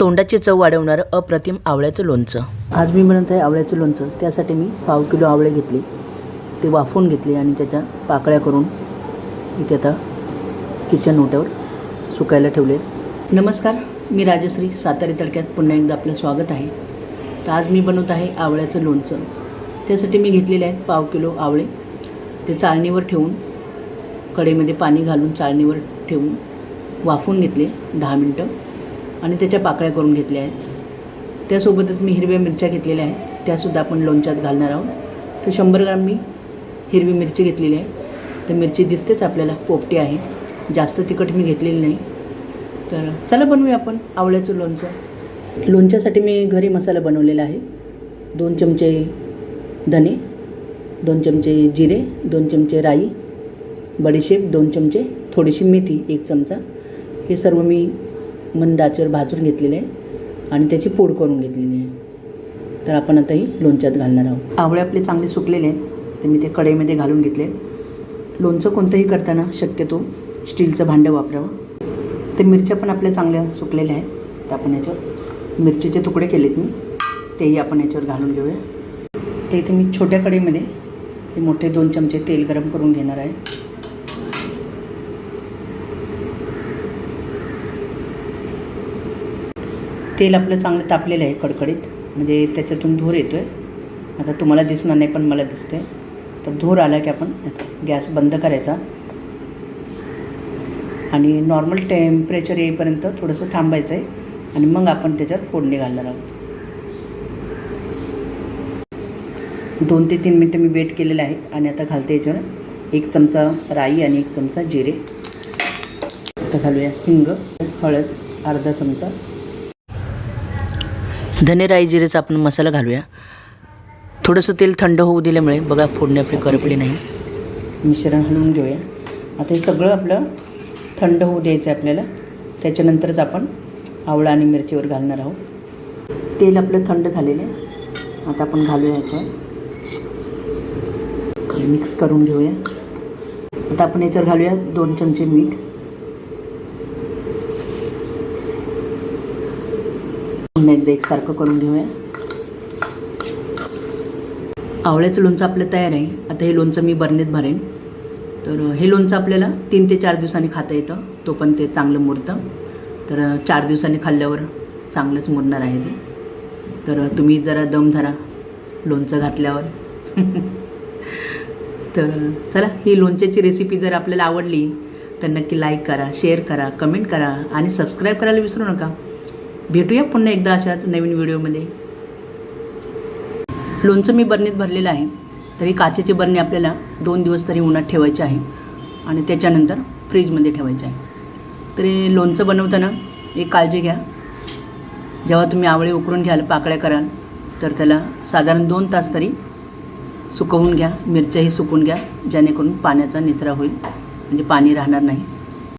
तोंडाची चव वाढवणारं अप्रतिम आवळ्याचं लोणचं. आज मी म्हणत आहे आवळ्याचं लोणचं. त्यासाठी मी पाव किलो आवळे घेतले. ते वाफवून घेतले आणि त्याच्या पाकळ्या करून इथे आता किचन ओट्यावर सुकायला ठेवले नमस्कार मी राजश्री सातारी तडक्यात पुन्हा एकदा आपलं स्वागत आहे. तर आज मी बनवत आहे आवळ्याचं लोणचं. त्यासाठी मी घेतलेले आहेत पाव किलो आवळे. ते चाळणीवर ठेवून कडेमध्ये पाणी घालून चाळणीवर ठेवून वाफवून घेतले दहा मिनटं. आणि त्याच्या पाकळ्या करून घेतल्या आहेत. त्यासोबतच मी हिरव्या मिरच्या घेतलेल्या आहेत. त्यासुद्धा आपण लोणच्यात घालणार आहोत. तर शंभर ग्राम मी हिरवी मिरची घेतलेली आहे. तर मिरची दिसतेच आपल्याला पोपटी आहे. जास्त तिखट मी घेतलेली नाही. तर चला बनवूया आपण आवळ्याचं लोणचं. लोणच्यासाठी मी घरी मसाला बनवलेला आहे. दोन चमचे धने दोन चमचे जिरे दोन चमचे राई बडीशेप दोन चमचे थोडीशी मेथी एक चमचा. हे सर्व मी मंद आचेवर भाजून घेतलेले आहे आणि त्याची पूड करून घेतलेली आहे. तर आपण आता ही लोणच्यात घालणार आहोत. आवळे आपले चांगले सुकलेले आहेत ते मी ते कढईमध्ये घालून घेतले लोणचं कोणतंही करताना शक्यतो स्टीलचं भांडं वापरावं. ते मिरच्या पण आपल्या चांगल्या सुकलेल्या आहेत. तर आपण याच्यावर मिरचीचे तुकडे केलेत मी. तेही आपण याच्यावर घालून घेऊया. ते इथे मी छोट्या कढईमध्ये हे मोठे दोन चमचे तेल गरम करून घेणार आहे. तेल आपलं चांगलं तापलेलं आहे कडकडीत. म्हणजे त्याच्यातून धूर येतो आहे आता तुम्हाला दिसणार नाही पण मला दिसतो आहे तर धूर आला की आपण याचा गॅस बंद करायचा. आणि नॉर्मल टेम्परेचर येईपर्यंत थोडंसं थांबायचं आहे. आणि मग आपण त्याच्यावर फोडणी घालणार आहोत. दोन ते तीन मिनटं मी वेट केलेलं आहे. आणि आता घालते याच्यावर एक चमचा राई आणि एक चमचा जिरे. आता घालूया हिंग हळद अर्धा चमचा धने राई जिरेचा आपण मसाला घालूया. थोडंसं तेल थंड होऊ दिल्यामुळे बघा फोडणी आपली करपली नाही. मिश्रण हलवून घेऊया. आता हे सगळं आपलं थंड होऊ द्यायचं आहे आपल्याला. त्याच्यानंतरच आपण आवळा आणि मिरचीवर घालणार आहोत. तेल आपलं थंड झालेलं आहे. आता आपण घालूया ह्याच्यावर मिक्स करून घेऊया. आता आपण याच्यावर घालूया दोन चमचे मीठ. पुन्हा एकदा एकसारखं करून घेऊया. आवळ्याचं लोणचं आपलं तयार आहे. आता हे लोणचं मी बरणीत भरेन. तर हे लोणचं आपल्याला तीन ते चार दिवसांनी खाता येतं. तो पण ते चांगलं मुरतं. तर चार दिवसांनी खाल्ल्यावर चांगलंच मुरणार आहे ते. तर तुम्ही जरा दम धरा लोणचं घातल्यावर. तर चला ही लोणच्याची रेसिपी जर आपल्याला आवडली तर नक्की लाईक करा शेअर करा कमेंट करा आणि सबस्क्राईब करायला विसरू नका. भेटूया पुन्हा एकदा अशाच नवीन व्हिडिओमध्ये. लोणचं मी बरणीत भरलेलं आहे तरी काचेची बरणी आपल्याला दोन दिवस तरी उन्हात ठेवायची आहे आणि त्याच्यानंतर फ्रीजमध्ये ठेवायचे आहे. तरी लोणचं बनवताना एक काळजी घ्या. जेव्हा तुम्ही आवळे उकळून घ्याल पाकळ्या कराल तर त्याला साधारण दोन तास तरी सुकवून घ्या. मिरच्याही सुकवून घ्या जेणेकरून पाण्याचा निचरा होईल. म्हणजे पाणी राहणार नाही.